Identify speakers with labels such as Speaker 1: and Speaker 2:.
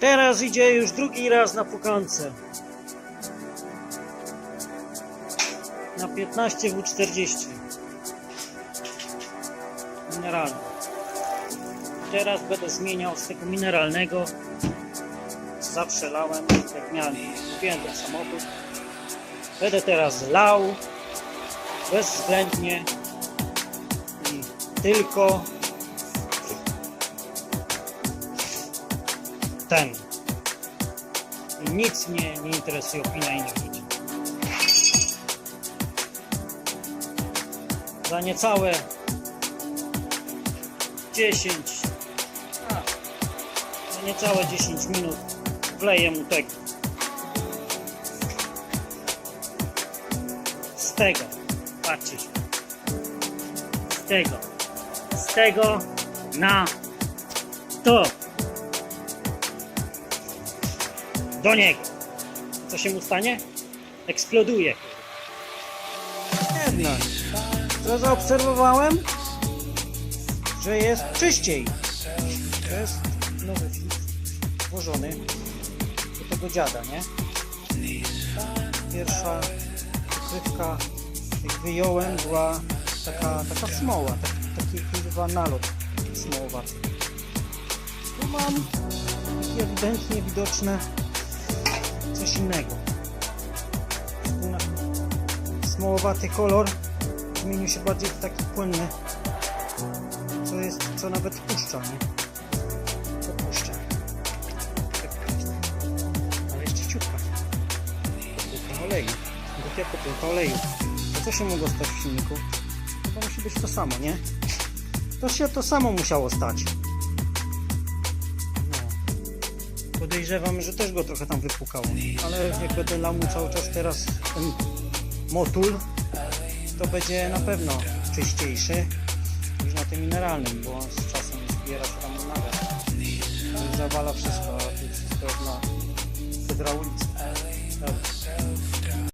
Speaker 1: Teraz idzie już drugi raz na pukance. Na 15 W40. Mineralny. Teraz będę zmieniał z tego mineralnego. Zawsze lałem, jak miałem, ten samochód. Będę teraz lał bezwzględnie i tylko ten. Nic mnie nie interesuje opinia innych ludzi. Za niecałe 10 a, za niecałe 10 minut wleję mu tego. Z tego. Patrzcie się. Z tego. Z tego na to. Do niego. Co się mu stanie? Eksploduje. Jednak. Co zaobserwowałem? Że jest czyściej. To jest nowy filtr włożony do tego dziada, nie? Pierwsza pokrywka, jak wyjąłem, była taka, taka smoła, taki, taki chyba nalot smołowaty. Tu mam takie ewidentnie widoczne coś innego. Smołowaty kolor zmienił się bardziej w taki płynny, co jest, co nawet puszcza, nie? To puszcza. Ale jeszcze ciupka. Kopyłka oleju. Głupia kopyłka oleju. A co się mogło stać w silniku? To musi być to samo, nie? To się to samo musiało stać. Podejrzewam, że też go trochę tam wypukało. Ale jak będę lał mu cały czas teraz ten motul, to będzie na pewno czyściejszy niż na tym mineralnym, bo z czasem zbiera się tam nawet. Zawala wszystko, a tu wszystko jest na hydraulice.